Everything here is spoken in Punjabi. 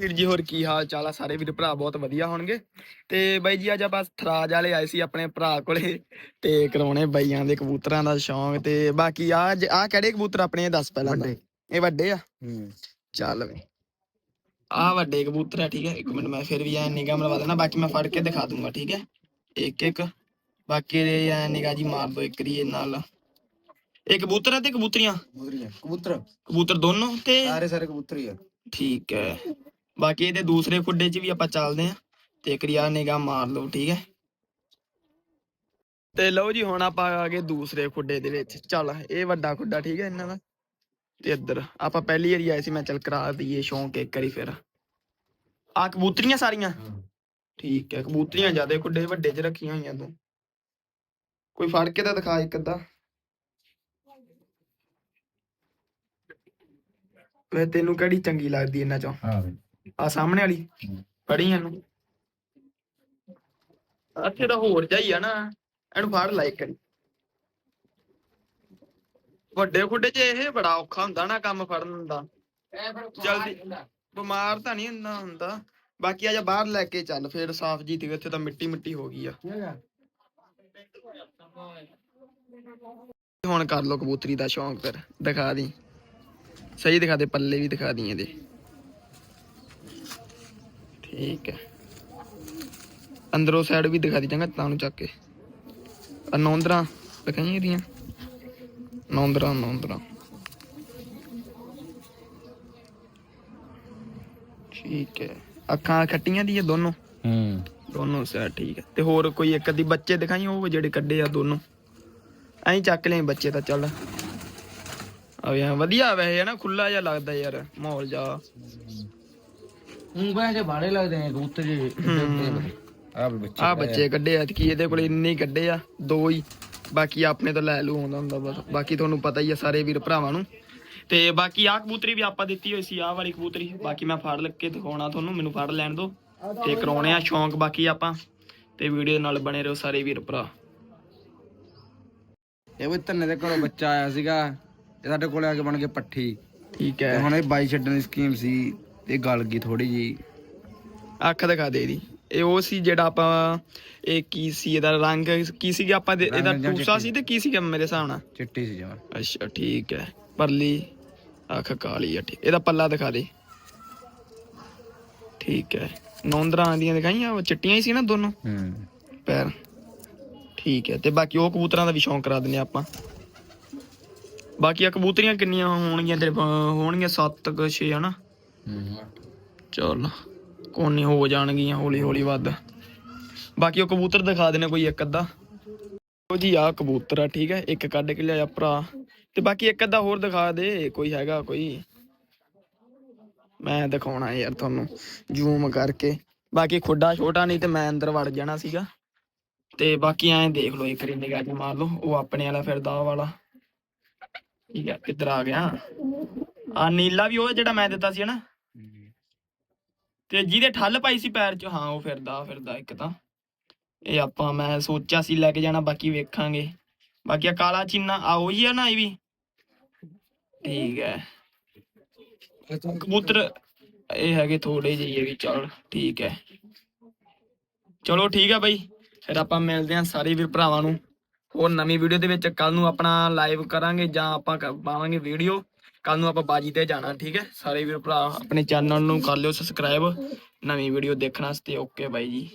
ਵੀਰ ਜੀ ਹੋਰ ਕੀ ਹਾਲ ਚਾਲ ਆ? ਸਾਰੇ ਵੀਰ ਭਰਾ ਬਹੁਤ ਵਧੀਆ ਹੋਣਗੇ। ਤੇ ਬਾਈ ਜੀ ਅੱਜ ਆਪਾਂ ਥਰਾਜ ਵਾਲੇ ਆਏ ਸੀ ਆਪਣੇ ਭਰਾ ਕੋਲੇ ਤੇ ਕਰਾਉਣੇ ਬਾਈਆਂ ਦੇ ਕਬੂਤਰਾਂ ਦਾ ਸ਼ੌਂਕ ਤੇ ਬਾਕੀ ਆ ਆ ਕਿਹੜੇ ਕਬੂਤਰ ਆਪਣੇ ਇਹ ਦੱਸ ਪਹਿਲਾਂ ਤਾਂ। ਵੱਡੇ। ਇਹ ਵੱਡੇ ਆ? ਹੂੰ। ਚੱਲ ਵੇ ਆ ਵੱਡੇ ਕਬੂਤਰ ਆ ਠੀਕ ਹੈ। ਇੱਕ ਮਿੰਟ ਮੈਂ ਫਿਰ ਵੀ ਐ ਨਿਗਾਹ ਮਰਵਾ ਦੇਣਾ ਬਾਕੀ ਮੈਂ ਫੜ ਕੇ ਦਿਖਾ ਦੂੰਗਾ ਠੀਕ ਹੈ। ਇੱਕ ਇੱਕ। ਬਾਕੀ ਇਹ ਐ ਨਿਗਾਹ ਜੀ ਮਾਰ ਦੋ ਇੱਕ ਰੀਏ ਨਾਲ। ਇਹ ਕਬੂਤਰ ਆ ਤੇ ਕਬੂਤਰੀਆਂ? ਕਬੂਤਰੀਆਂ। ਕਬੂਤਰ। ਕਬੂਤਰ ਦੋਨੋਂ ਤੇ ਸਾਰੇ ਸਾਰੇ ਕਬੂਤਰ ਹੀ ਆ। ਠੀਕ ਹੈ। ਬਾਕੀ ਇਹਦੇ ਦੂਸਰੇ ਖੁੱਡੇ 'ਚ ਵੀ ਆਪਾਂ ਚੱਲਦੇ ਆਂ ਤੇ ਇੱਕ ਰਿਆ ਨਿਗਾਹ ਮਾਰ ਲਓ ਠੀਕ ਹੈ? ਤੇ ਲਓ ਜੀ ਹੁਣ ਆਪਾਂ ਆ ਗਏ ਦੂਸਰੇ ਖੁੱਡੇ ਦੇ ਵਿੱਚ। ਚੱਲ ਇਹ ਵੱਡਾ ਖੁੱਡਾ ਠੀਕ ਹੈ ਇਹਨਾਂ ਦਾ? ਤੇ ਇੱਧਰ ਆਪਾਂ ਪਹਿਲੀ ਵਾਰੀ ਆਏ ਸੀ ਮੈਂ ਚੱਲ ਕਰਾ ਦਈਏ ਸ਼ੌਂਕ ਇੱਕ ਵਾਰੀ ਫਿਰ। ਆ ਕਬੂਤਰੀਆਂ ਸਾਰੀਆਂ? ਠੀਕ ਹੈ ਕਬੂਤਰੀਆਂ ਜਿਆਦੇ ਖੁੱਡੇ ਵੱਡੇ 'ਚ ਰੱਖੀਆਂ ਹੋਈਆਂ ਤੂੰ। ਕੋਈ ਫੜ ਕੇ ਤਾਂ ਦਿਖਾ ਇੱਕ ਅੱਧਾ। ਵੇ ਤੈਨੂੰ ਕਿਹੜੀ ਚੰਗੀ ਲੱਗਦੀ ਇਹਨਾਂ ਚੋਂ? ਹਾਂ ਆ ਸਾਹਮਣੇ ਵਾਲੀ ਹਮ। ਇਹਨੂੰ। ਇੱਥੇ ਤਾਂ ਹੋਰ ਜਾਈ ਆ ਨਾ, ਇਹਨੂੰ ਫੜ ਲਾਈਕ ਕਰੀ ਵੱਡੇ ਖੁੱਡੇ 'ਚ ਇਹ ਬੜਾ ਔਖਾ ਹੁੰਦਾ ਨਾ ਕੰਮ ਫੜਨ ਦਾ। ਜਲਦੀ, ਬਿਮਾਰ ਤਾਂ ਨਹੀਂ ਹੁੰਦਾ ਹੁੰਦਾ। ਬਾਕੀ ਆ ਜਾ ਬਾਹਰ ਲੈ ਕੇ ਚੱਲ, ਫੇਰ ਸਾਫ਼ ਜੀ ਤੇ ਇੱਥੇ ਤਾਂ ਮਿੱਟੀ ਮਿੱਟੀ ਹੋ ਗਈ ਆ। ਹੁਣ ਕਰ ਲੋ ਕਬੂਤਰੀ ਦਾ ਸ਼ੌਂਕ ਫਿਰ, ਦਿਖਾ ਦੀ। ਸਹੀ ਦਿਖਾ ਦੇ, ਪੱਲੇ ਵੀ ਦਿਖਾ ਦੀ ਇਹਦੇ। ਠੀਕ ਹੈ। ਅੰਦਰੋਂ ਸਾਈਡ ਵੀ ਦਿਖਾ ਦੀ ਚੰਗਾ ਤਾਂ ਨੂੰ ਚੱਕ ਕੇ। ਆ ਨੌਂਦਰਾਂ ਦਿਖਾਈਆਂ ਇਹਦੀਆਂ? ਨੌਂਦਰਾਂ ਨੌਂਦਰਾਂ। ਠੀਕ ਹੈ। ਅੱਖਾਂ ਖੱਟੀਆਂ ਦੀ ਆ ਦੋਨੋਂ? ਹੂੰ। ਦੋਨੋਂ ਸਾਈਡ ਠੀਕ ਹੈ। ਤੇ ਹੋਰ ਕੋਈ ਇੱਕ ਅੱਧੀ ਬੱਚੇ ਦਿਖਾਈ ਉਹ ਜਿਹੜੇ ਕੱਢੇ ਆ ਦੋਨੋਂ? ਐਂ ਚੱਕ ਲੈ ਬੱਚੇ ਤਾਂ ਚੱਲ। ਆ ਵਧੀਆ ਵੈਸੇ ਹੈ ਨਾ ਖੁੱਲਾ ਜਿਹਾ ਲੱਗਦਾ ਯਾਰ ਮਾਹੌਲ ਜਾ। ਹੂੰ ਬਾਹਰ ਜੇ ਬਾੜੇ ਲੱਗਦੇ ਨੇ ਕਬੂਤਰ ਜੀ ਆ ਬੱਚੇ ਆ। ਬੱਚੇ ਕੱਢੇ ਆ ਕੀ ਇਹਦੇ ਕੋਲ ਇੰਨੇ ਹੀ ਕੱਢੇ ਆ ਦੋ ਹੀ। ਬਾਕੀ ਆਪਣੇ ਤੋਂ ਲੈ ਲੂ ਆਉਂਦਾ ਹੁੰਦਾ ਬਸ। ਬਾਕੀ ਤੁਹਾਨੂੰ ਪਤਾ ਹੀ ਆ ਸਾਰੇ ਵੀਰ ਭਰਾਵਾਂ ਨੂੰ। ਤੇ ਬਾਕੀ ਆ ਕਬੂਤਰੀ ਵੀ ਆਪਾਂ ਦਿੱਤੀ ਹੋਈ ਸੀ ਆਹ ਵਾਲੀ ਕਬੂਤਰੀ। ਬਾਕੀ ਮੈਂ ਫੜ ਲੱਗ ਕੇ ਦਿਖਾਉਣਾ ਤੁਹਾਨੂੰ ਮੈਨੂੰ ਫੜ ਲੈਣ ਦਿਓ ਤੇ ਕਰਾਉਣੇ ਆ ਸ਼ੌਂਕ ਬਾਕੀ ਆਪਾਂ। ਤੇ ਵੀਡੀਓ ਨਾਲ ਬਣੇ ਰਹੋ ਸਾਰੇ ਵੀਰ ਭਰਾ। ਇਹ ਵੀ ਧੰਨੇ ਦੇ ਘਰੋਂ ਬੱਚਾ ਆਇਆ ਸੀਗਾ ਇਹ ਸਾਡੇ ਕੋਲੇ ਆ ਕੇ ਬਣ ਕੇ ਪੱਠੀ। ਠੀਕ ਹੈ। ਹੁਣ ਇਹ ਬਾਈ ਛੱਡਣ ਦੀ ਸਕੀਮ ਸੀ। ਤੇ ਗਲ ਗਈ ਥੋੜੀ ਜੀ ਅੱਖ ਦਿਖਾ ਦੇ ਇਹਦੀ। ਇਹ ਉਹ ਸੀ ਜਿਹੜਾ ਆਪਾਂ ਇਹ ਕੀ ਸੀ ਇਹਦਾ ਰੰਗ ਕੀ ਸੀਗਾ ਆਪਾਂ ਦੇ- ਇਹਦਾ ਰੰਗ ਜਾਂ ਟੂਸਾ। ਸੀ ਤੇ ਕੀ ਸੀਗਾ ਮੇਰੇ ਹਿਸਾਬ ਨਾਲ? ਚਿੱਟੀ ਸੀ ਜਮਾ। ਅੱਛਾ ਠੀਕ ਹੈ। ਪਰਲੀ ਅੱਖ ਕਾਲੀ ਆ ਠੀਕ ਇਹਦਾ ਪੱਲਾ ਦਿਖਾ ਦੇ। ਠੀਕ ਹੈ। ਨੌਂਦਰਾਂ ਦੀਆਂ ਦਿਖਾਈਆਂ ਉਹ ਚਿੱਟੀਆਂ ਹੀ ਸੀ ਨਾ ਦੋਨੋਂ? ਹੂੰ। ਪੈਰ। ਠੀਕ ਹੈ ਤੇ ਬਾਕੀ ਉਹ ਕਬੂਤਰਾਂ ਦਾ ਵੀ ਸ਼ੌਂਕ ਕਰਾ ਦਿੰਨੇ ਆਪਾਂ। ਬਾਕੀ ਆ ਕਬੂਤਰੀਆਂ ਕਿੰਨੀਆਂ ਹੋਣਗੀਆਂ ਤੇਰੇ? ਹੋਣਗੀਆਂ 7 ਕੁ 6 ਹਨਾ? ਚਲ। ਕੋਨੇ ਹੋ ਜਾਣਗੀਆਂ, ਹੌਲੀ ਹੌਲੀ ਵੱਧ। ਬਾਕੀ ਉਹ ਕਬੂਤਰ ਦਿਖਾ ਦੇਣੇ ਕੋਈ ਇੱਕ ਅੱਧਾ। ਉਹ ਜੀ ਆ ਕਬੂਤਰ ਆ, ਠੀਕ ਹੈ, ਇੱਕ ਕੱਢ ਕੇ ਲਿਆ ਭਰਾ। ਤੇ ਬਾਕੀ ਇੱਕ ਅੱਧਾ ਹੋਰ ਦਿਖਾ ਦੇ, ਕੋਈ ਹੈਗਾ, ਕੋਈ? ਮੈਂ ਦਿਖਾਉਣਾ ਯਾਰ ਤੁਹਾਨੂੰ ਜ਼ੂਮ ਕਰਕੇ। ਬਾਕੀ ਖੁੱਡਾ ਛੋਟਾ ਨਹੀਂ ਤੇ ਮੈਂ ਅੰਦਰ ਵੜ ਜਾਣਾ ਸੀਗਾ। ਤੇ ਬਾਕੀ ਐਂ ਦੇਖ ਲਓ, ਇੱਕ ਰੀ ਨਿਗਾਹ ਚ ਮਾਰ ਲਓ, ਉਹ ਆਪਣੇ ਵਾਲਾ ਫਿਰਦਾ ਉਹ ਵਾਲਾ। ਠੀਕ ਹੈ, ਕਿੱਧਰ ਆ ਗਿਆ? ਆ ਨੀਲਾ ਵੀ ਉਹ ਜਿਹੜਾ ਮੈਂ ਦਿੱਤਾ ਸੀ ਹਨਾ ਤੇ ਜਿਹਦੇ ਠੱਲ ਪਾਈ ਸੀ ਪੈਰ 'ਚ, ਹਾਂ, ਉਹ ਫਿਰਦਾ ਫਿਰਦਾ ਇੱਕ ਤਾਂ। ਇਹ ਆਪਾਂ, ਮੈਂ ਸੋਚਿਆ ਸੀ ਲੈ ਕੇ ਜਾਣਾ, ਬਾਕੀ ਵੇਖਾਂਗੇ। ਬਾਕੀ ਆ ਕਾਲਾ ਚੀਨਾ ਆ ਉਹੀ ਆ ਨਾ ਇਹ ਵੀ? ਠੀਕ ਹੈ। ਕਬੂਤਰ, ਇਹ ਹੈਗੇ ਥੋੜੇ ਜਿਹੇ ਵੀ, ਚੱਲ ਠੀਕ ਹੈ। ਚਲੋ ਠੀਕ ਹੈ ਬਾਈ, ਫਿਰ ਆਪਾਂ ਮਿਲਦੇ ਹਾਂ ਸਾਰੇ ਵੀਰ ਭਰਾਵਾਂ ਨੂੰ। ਹੋਰ ਨਵੀਂ ਵੀਡੀਓ ਦੇ ਵਿੱਚ ਕੱਲ ਨੂੰ ਆਪਣਾ ਲਾਈਵ ਕਰਾਂਗੇ ਜਾਂ ਆਪਾਂ ਕ- ਪਾਵਾਂਗੇ ਵੀਡੀਓ ਕੱਲ ਨੂੰ ਆਪਾਂ ਬਾਜੀ ਤੇ ਜਾਣਾ, ਠੀਕ ਹੈ? ਸਾਰੇ ਵੀਰ ਭਰਾ, ਆਪਣੇ ਚੈਨਲ ਨੂੰ ਕਰ ਲਿਓ ਸਬਸਕ੍ਰਾਈਬ ਨਵੀਂ ਵੀਡੀਓ ਦੇਖਣ ਵਾਸਤੇ ਓਕੇ ਬਾਈ ਜੀ।